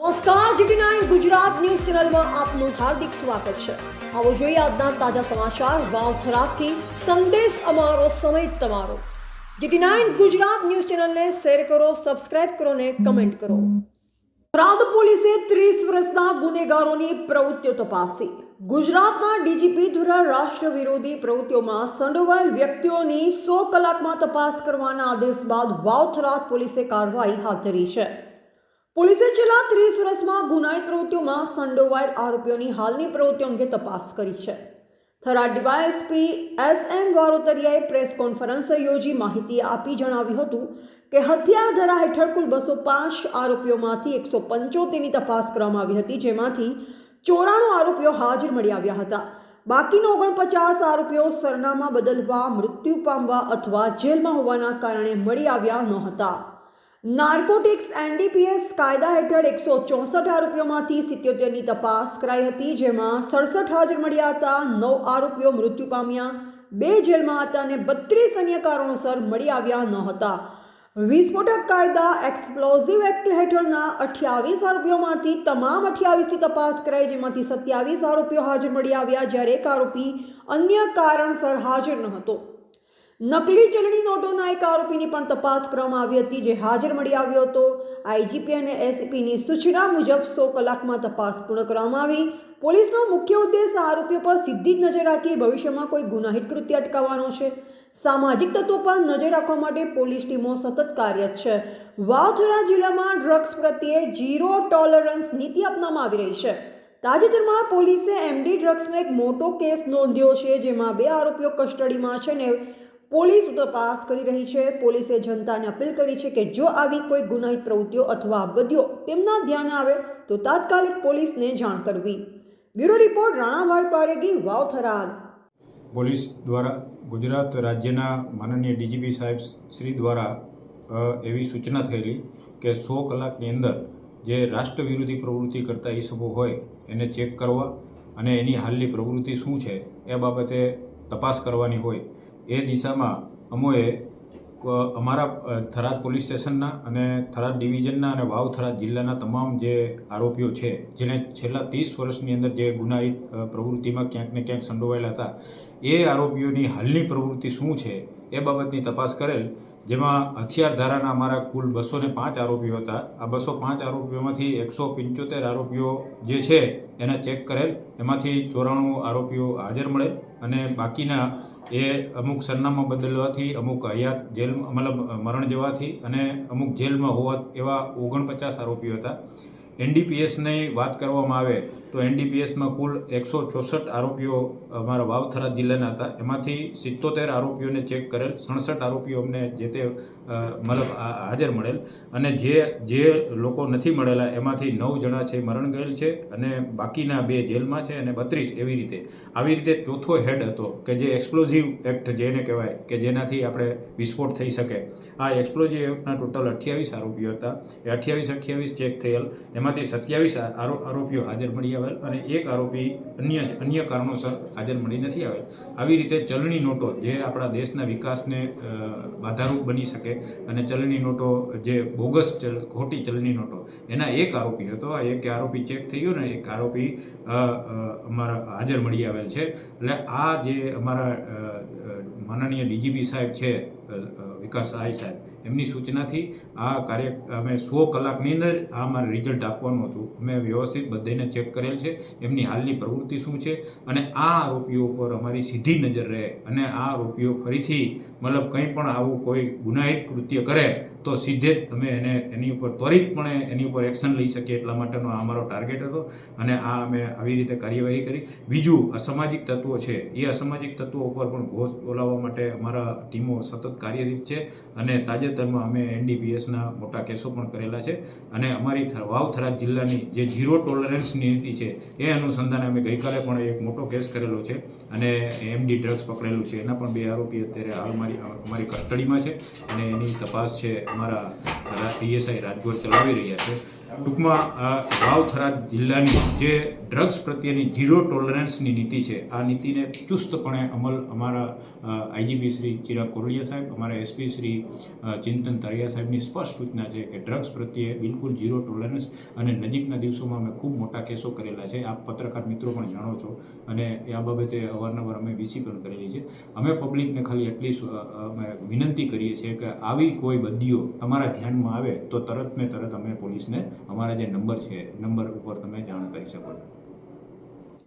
નમસ્કાર GT nine Gujarat news ચેનલમાં આપનું હાર્દિક સ્વાગત છે. આવો જોઈએ આજના તાજા સમાચાર વાવથરાથી સંદેશ અમારો, સમય તમારો. જીટી નાઇન ગુજરાત ન્યૂઝ ચેનલને શેર કરો, સબસ્ક્રાઇબ કરો ને કમેન્ટ કરો. થરાદ પોલીસે ત્રીસ વર્ષના ગુનેગારોની પ્રવૃત્તિઓ તપાસી. ગુજરાતના ડીજીપી દ્વારા રાષ્ટ્ર વિરોધી પ્રવૃત્તિઓમાં સંડોવાયેલ વ્યક્તિઓની સો કલાકમાં તપાસ કરવાના આદેશ બાદ વાવ થરાદ પોલીસે કાર્યવાહી હાથ ધરી છે. પોલીસે છેલ્લા ત્રીસ વર્ષમાં ગુનાહિત પ્રવૃત્તિઓમાં સંડોવાયેલ આરોપીઓની હાલની પ્રવૃત્તિઓ અંગે તપાસ કરી છે. થરાદ ડીવાયએસપી એસ એમ વારોતરિયાએ પ્રેસ કોન્ફરન્સ યોજી માહિતી આપી જણાવ્યું હતું કે હથિયાર ધરા હેઠળ કુલ બસો પાંચ આરોપીઓમાંથી એકસો પંચોતેરની તપાસ કરવામાં આવી હતી, જેમાંથી ચોરાણું આરોપીઓ હાજર મળી આવ્યા હતા. બાકીના ઓગણપચાસ આરોપીઓ સરનામા બદલવા, મૃત્યુ પામવા અથવા જેલમાં હોવાના કારણે મળી આવ્યા ન હતા નાર્કોટિક્સ એનડીપીએસ કાયદા હેઠળ એકસો ચોસઠ આરોપીઓમાંથી સિત્યોતેરની તપાસ કરાઈ હતી, જેમાં સડસઠ હાજર મળ્યા હતા, નવ આરોપીઓ મૃત્યુ પામ્યા, બે જેલમાં હતા અને બત્રીસ અન્ય કારણોસર મળી આવ્યા ન હતા. વિસ્ફોટક કાયદા એક્સપ્લોઝિવ એક્ટ હેઠળના અઠ્યાવીસ આરોપીઓમાંથી તમામ અઠ્યાવીસની તપાસ કરાઈ, જેમાંથી સત્યાવીસ આરોપીઓ હાજર મળી આવ્યા, જ્યારે એક આરોપી અન્ય કારણસર હાજર ન હતો નકલી ચલણી નોટોના એક આરોપીની પણ તપાસ કરવામાં આવી હતી, જે હાજર મળી આવ્યો હતો. આઈજીપી અને એસપીની સૂચના મુજબ સો કલાકમાં તપાસ પૂર્ણ કરવામાં આવી. પોલીસનો મુખ્ય ઉદ્દેશ આરોપીઓ પર સીધી જ નજર રાખી ભવિષ્યમાં કોઈ ગુનાહિત કૃત્ય અટકાવવાનો છે. સામાજિક તત્વો પર નજર રાખવા માટે પોલીસ ટીમો સતત કાર્યરત છે. વાવથરા જિલ્લામાં ડ્રગ્સ પ્રત્યે ઝીરો ટોલરન્સ નીતિ અપનાવવામાં આવી રહી છે. તાજેતરમાં પોલીસે એમડી ડ્રગ્સનો એક મોટો કેસ નોંધ્યો છે, જેમાં બે આરોપીઓ કસ્ટડીમાં છે ને પોલીસ તપાસ કરી રહી છે. પોલીસે જનતાને અપીલ કરી છે કે જો આવી કોઈ ગુનાહિત પ્રવૃત્તિઓ અથવા બદીઓ તેમના ધ્યાને આવે, તો તાત્કાલિક પોલીસને જાણ કરવી. Bureau report Ranabhai Paregi Vavtharad police દ્વારા ગુજરાત રાજ્યના માનનીય ડીજીપી સાહેબ શ્રી દ્વારા એવી સૂચના થયેલી કે સો કલાકની અંદર જે રાષ્ટ્ર વિરોધી પ્રવૃત્તિ કરતા ઈસમો હોય, એને ચેક કરવા અને એની હાલની પ્રવૃત્તિ શું છે એ બાબતે તપાસ કરવાની હોય એ દિશામાં અમોએ અમારા થરાદ પોલીસ સ્ટેશનના અને થરાદ ડિવિઝનના અને વાવ થરાદ જિલ્લાના તમામ જે આરોપીઓ છે, જેને છેલ્લા ત્રીસ વર્ષની અંદર જે ગુનાહિત પ્રવૃત્તિમાં ક્યાંક ને ક્યાંક સંડોવાયેલા હતા, એ આરોપીઓની હાલની પ્રવૃત્તિ શું છે એ બાબતની તપાસ કરેલ, જેમાં હથિયાર ધારાના અમારા કુલ બસો ને પાંચ આરોપીઓ હતા. આ બસો પાંચ આરોપીઓમાંથી એકસો પંચોતેર આરોપીઓ જે છે, એને ચેક કરેલ. એમાંથી ચોરાણું આરોપીઓ હાજર મળે અને બાકીના એ અમુક સરનામા બદલવાથી, અમુક હયાત જેલ, મતલબ મરણ જવાથી અને અમુક જેલમાં હોવા એવા ઓગણપચાસ આરોપીઓ હતા. એનડીપીએસની વાત કરવામાં આવે તો એનડીપીએસમાં કુલ એકસો ચોસઠ આરોપીઓ અમારા વાવથરા જિલ્લાના હતા. એમાંથી સિત્તોતેર આરોપીઓને ચેક કરેલ, સડસઠ આરોપીઓ અમને જે તે મતલબ હાજર મળેલ અને જે જે લોકો નથી મળેલા એમાંથી નવ જણા છે મરણ ગયેલ છે અને બાકીના બે જેલમાં છે અને બત્રીસ એવી રીતે. આવી રીતે ચોથો હેડ હતો કે જે એક્સપ્લોઝિવ એક્ટ જેને કહેવાય કે જેનાથી આપણે વિસ્ફોટ થઈ શકે. આ એક્સપ્લોઝિવ એક્ટના ટોટલ અઠ્યાવીસ આરોપીઓ હતા. એ અઠ્યાવીસ અઠ્યાવીસ ચેક થયેલ. એમાંથી સત્યાવીસ આરોપીઓ હાજર મળી આવેલ અને એક આરોપી અન્ય અન્ય કારણોસર હાજર મળી નથી આવેલ. આવી રીતે ચલણી નોટો જે આપણા દેશના વિકાસને બાધારૂપ બની શકે અને ચલણી નોટો જે બોગસ ચલ ખોટી ચલણી નોટો, એના એક આરોપી હતો. આ એક આરોપી ચેક થઈ ગયો ને, એક આરોપી અમારા હાજર મળી આવેલ છે. એટલે આ જે અમારા માનનીય ડીજીપી સાહેબ છે વિકાસ સહાય સાહેબ એમની સૂચનાથી આ કાર્ય, અમે સો કલાકની અંદર આ અમારે રિઝલ્ટ આપવાનું હતું. અમે વ્યવસ્થિત બધાને ચેક કરેલ છે. એમની હાલની પ્રવૃત્તિ શું છે? અને આ આરોપીઓ પર અમારી સીધી નજર રહે. અને આ આરોપીઓ ફરીથી, મતલબ કંઈ પણ આવું કોઈ ગુનાહિત કૃત્ય કરે તો સીધે જ અમે એને એની ઉપર ત્વરિતપણે એની ઉપર એક્શન લઈ શકીએ એટલા માટેનો આ અમારો ટાર્ગેટ હતો અને આ અમે આવી રીતે કાર્યવાહી કરી. બીજું, અસામાજિક તત્વો છે. એ અસામાજિક તત્વો ઉપર પણ ઘોષ બોલાવવા માટે અમારા ટીમો સતત કાર્યરત છે અને તાજેતરમાં અમે એનડીપીએસના મોટા કેસો પણ કરેલા છે અને અમારી વાવથરા જિલ્લાની જે ઝીરો ટોલરન્સની નીતિ છે એ અનુસંધાને અમે ગઈકાલે પણ એક મોટો કેસ કરેલો છે. અને એમડી ડ્રગ્સ પકડેલું છે. એના પણ બે આરોપી અત્યારે હાલ મારી, અમારી કસ્ટડીમાં છે અને એની તપાસ છે અમારા પીએસઆઈ રાજગોર ચલાવી રહ્યા છે. ટૂંકમાં આ વાવ થરાદ જિલ્લાની જે ડ્રગ્સ પ્રત્યેની ઝીરો ટોલરન્સની નીતિ છે, આ નીતિને ચુસ્તપણે અમલ અમારા આઈજીપી શ્રી ચિરાગ કોરડિયા સાહેબ, અમારા એસપી શ્રી ચિંતન તરિયા સાહેબની સ્પષ્ટ સૂચના છે કે ડ્રગ્સ પ્રત્યે બિલકુલ ઝીરો ટોલરન્સ અને નજીકના દિવસોમાં અમે ખૂબ મોટા કેસો કરેલા છે. આપ પત્રકાર મિત્રો પણ જાણો છો અને આ બાબતે અવારનવાર અમે વીસી પણ કરેલી છે. અમે પબ્લિકને ખાલી એટલી અમે વિનંતી કરીએ છીએ કે આવી કોઈ બદીઓ તમારા ધ્યાનમાં આવે તો તરત ને તરત અમે પોલીસને અમારા જે નંબર છે નંબર ઉપર તમે જાણ કરી શકો છો.